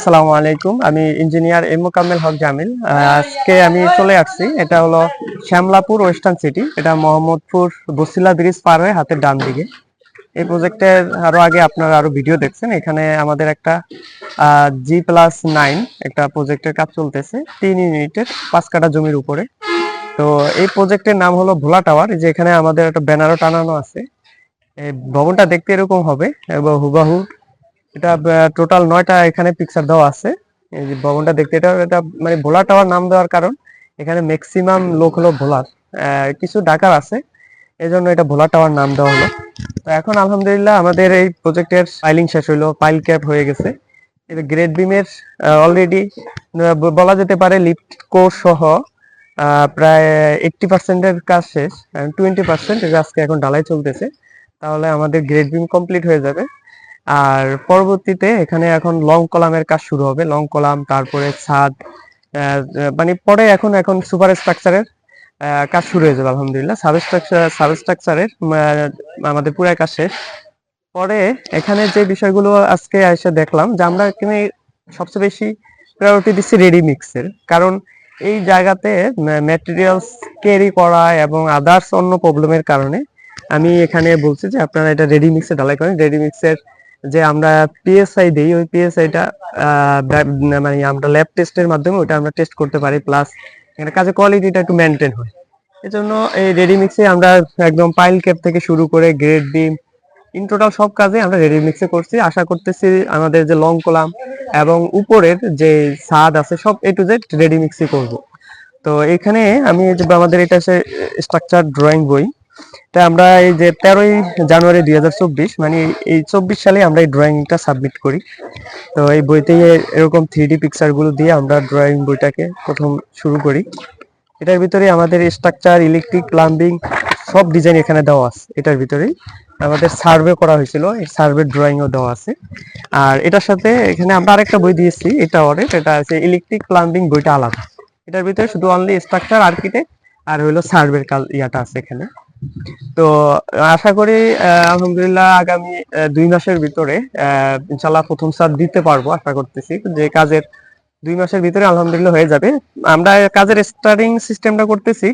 আসসালামু আলাইকুম। আমি ইঞ্জিনিয়ার এম মোকাম্মেল হক জামিল। আজকে আমি চলে আসছি। এটা হলো শ্যামলাপুর ওয়েস্টার্ন সিটি। এটা মোহাম্মদপুর বসিলা ব্রিজ পার হয়ে হাতের ডান দিকে। এই প্রজেক্টের আরও আগে আপনারা আরও ভিডিও দেখছেন। এখানে আমাদের একটা জি প্লাস নাইন একটা প্রজেক্টের কাজ চলতেছে। তিন ইউনিটের পাঁচ কাঠা জমির উপরে। তো এই প্রজেক্টের নাম হলো ভোলা টাওয়ার। যে এখানে আমাদের একটা ব্যানারও টানানো আছে। এই ভবনটা দেখতে এরকম হবে। এবং হুবাহু এটা টোটাল নয়টা এখানে পিকচার দেওয়া আছে। এই যে ভবনটা দেখতে, এটা এটা মানে ভোলা টাওয়ার নাম দেওয়ার কারণ। এখানে ম্যাক্সিমাম লোক হলো ভোলার। কিছু ডাকার আছে। এজন্য এটা ভোলা টাওয়ার নাম দেওয়া হলো। তো এখন আলহামদুলিল্লাহ আমাদের এই প্রজেক্টের ফাইলিং শেষ হলো ফাইল ক্যাপ হয়ে গেছে। এটা গ্রেড বিমের অলরেডি বলা যেতে পারে লিফট কোর্স সহ প্রায় এইটটি পার্সেন্টের কাজ শেষ। টোয়েন্টি পার্সেন্ট আজকে এখন ঢালাই চলতেছে। তাহলে আমাদের গ্রেড বিম কমপ্লিট হয়ে যাবে। আর পরবর্তীতে এখানে এখন লং কলামের কাজ শুরু হবে। লং কলাম তারপরে ছাদ মানে পরে এখন এখন সুপার স্ট্রাকচারের কাজ শুরু হয়ে যাবে, আলহামদুলিল্লাহ। সাবস্ট্রাকচার সাবস্ট্রাকচারের আমাদের পুরো কাজ শেষ। পরে এখানে যে বিষয়গুলো আজকে এসে দেখলাম, যে আমরা এখানে সবচেয়ে বেশি প্রায়োরিটি দিচ্ছি রেডি মিক্সের কারণ এই জায়গাতে ম্যাটেরিয়ালস ক্যারি করা এবং আদার্স অন্য প্রবলেমের কারণে আমি এখানে বলছি যে আপনারা এটা রেডি মিক্সে ঢালাই করেন। রেডি মিক্সের যে আমরা পিএসআই দিই, ওই পিএসআইটা মানে আমরা ল্যাব টেস্টের মাধ্যমে ওটা আমরা টেস্ট করতে পারি প্লাস এখানে কাজের কোয়ালিটিটা একটু মেনটেন হয়। এজন্য এই রেডি মিক্সে আমরা একদম পাইল ক্যাপ থেকে শুরু করে গ্রেড বিম ইন টোটাল সব কাজে আমরা রেডি মিক্সে করছি। আশা করতেছি আমাদের যে লং কলাম এবং উপরের যে ছাদ আছে, সব এ টু জেড রেডি মিক্সই করব। তো এখানে আমি আমাদের এটা স্ট্রাকচার ড্রয়িং বই। তা আমরা এই যে তেরোই জানুয়ারি দুই হাজার চব্বিশ মানে এই চব্বিশ সালে আমরা এই ড্রয়িংটা সাবমিট করি। তো এই বইতে এরকম থ্রি ডি পিকচারগুলো দিয়ে আমরা ড্রয়িং বইটাকে প্রথম শুরু করি। এটার ভিতরে আমাদের স্ট্রাকচার ইলেকট্রিক প্লাম্বিং সব ডিজাইন এখানে দেওয়া আছে এটার ভিতরেই আমাদের সার্ভে করা হয়েছিল, এই সার্ভে ড্রয়িংও দেওয়া আছে। আর এটার সাথে এখানে আমরা আরেকটা বই দিয়েছি, এটা অনেক এটা আছে ইলেকট্রিক প্লাম্বিং বইটা আলাদা। এটার ভিতরে শুধু অনলি স্ট্রাকচার আর্কিটেক্ট আর হলো সার্ভের কাল ইয়াটা আছে এখানে। তো আশা করি আলহামদুলিল্লাহ আগামী দুই মাসের ভিতরে ইনশাল্লাহ প্রথম সার দিতে পারব আশা করতেছি। যে কাজের দুই মাসের ভিতরে আলহামদুলিল্লাহ হয়ে যাবে। আমরা কাজের স্টার্টিং সিস্টেমটা করতেছি।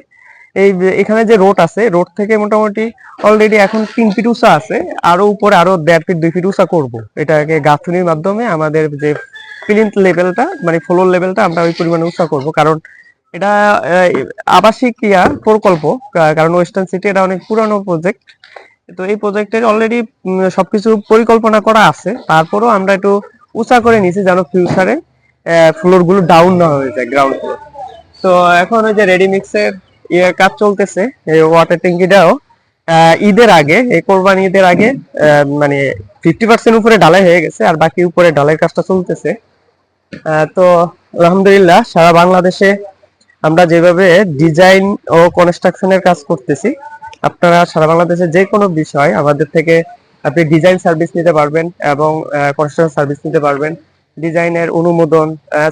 এই এখানে যে রোড আছে, রোড থেকে মোটামুটি অলরেডি এখন তিন ফিট উঁচা আছে। আরও উপরে আরও দেড় ফিট, দুই ফিট উঁচা করব। এটাকে গাঁথনির মাধ্যমে আমাদের যে প্লিন্থ লেভেলটা মানে ফ্লোর লেভেলটা আমরা ওই পরিমাণে উঁচা করব। কারণ এটা আবাসিক ইয়া প্রকল্প কারণ ওয়েস্টার্ন সিটি এটা অনেক পুরানো প্রজেক্ট তো এই প্রজেক্টের অলরেডি সবকিছু পরিকল্পনা করা আছে। তারপরেও আমরা একটু উঁচা করে নিছি যেন ফিউচারে ফ্লোরগুলো ডাউন না হয়ে যায় গ্রাউন্ড ফ্লোর তো এখন ওই যে রেডি মিক্সের ইয়ে কাজ চলতেছে, এই ওয়াটার ট্যাঙ্কিটাও ঈদের আগে, এই কোরবানি ঈদের আগে মানে ফিফটি পার্সেন্ট উপরে ঢালাই হয়ে গেছে, আর বাকি উপরে ঢালাইয়ের কাজটা চলতেছে। তো আলহামদুলিল্লাহ, সারা বাংলাদেশে আমরা যেভাবে ডিজাইন ও কনস্ট্রাকশনের কাজ করতেছি, আপনারা সারা বাংলাদেশে যে কোনো বিষয় আমাদের থেকে আপনি ডিজাইন সার্ভিস নিতে পারবেন এবং কনস্ট্রাকশন সার্ভিস নিতে পারবেন। ডিজাইনের অনুমোদন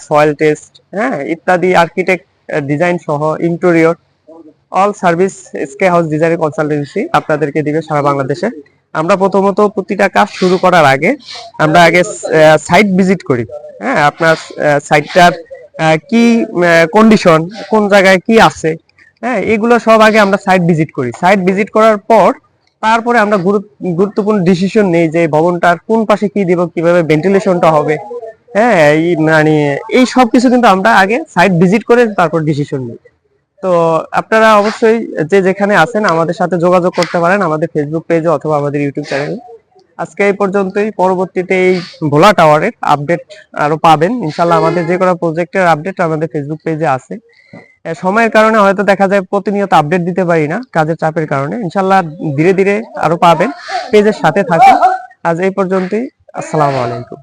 সয়েল টেস্ট হ্যাঁ ইত্যাদি আর্কিটেক্ট ডিজাইন সহ ইন্টেরিয়র অল সার্ভিস স্কে হাউস ডিজাইন কনসালটেন্সি আপনাদেরকে দিবে সারা বাংলাদেশে। আমরা প্রথমত প্রতিটা কাজ শুরু করার আগে আমরা আগে সাইট ভিজিট করি। হ্যাঁ আপনার সাইটটার কি কন্ডিশন কোন জায়গায় কি আছে হ্যাঁ এগুলো সব আগে আমরা সাইট ভিজিট করি। সাইট ভিজিট করার পর, তারপরে আমরা গুরুত্ব- গুরুত্বপূর্ণ ডিসিশন নেই যে ভবনটার কোন পাশে কি দিব, কীভাবে ভেন্টিলেশনটা হবে হ্যাঁ মানে এই সব কিছু কিন্তু আমরা আগে সাইট ভিজিট করে তারপর ডিসিশন নিই। তো আপনারা অবশ্যই যে যেখানে আছেন আমাদের সাথে যোগাযোগ করতে পারেন, আমাদের ফেসবুক পেজে অথবা আমাদের ইউটিউব চ্যানেলে আজকে এই পর্যন্তই। পরবর্তীতে এই ভোলা টাওয়ারের আপডেট আরও পাবেন। ইনশাল্লাহ আমাদের যে কোনো প্রজেক্টের আপডেট আমাদের ফেসবুক পেজে আছে। সময়ের কারণে হয়তো দেখা যায় প্রতিনিয়ত আপডেট দিতে পারি না, কাজের চাপের কারণে। ইনশাল্লাহ ধীরে ধীরে আরও পাবেন। পেজের সাথে থাকুন। আজ এই পর্যন্তই। আসসালামু আলাইকুম।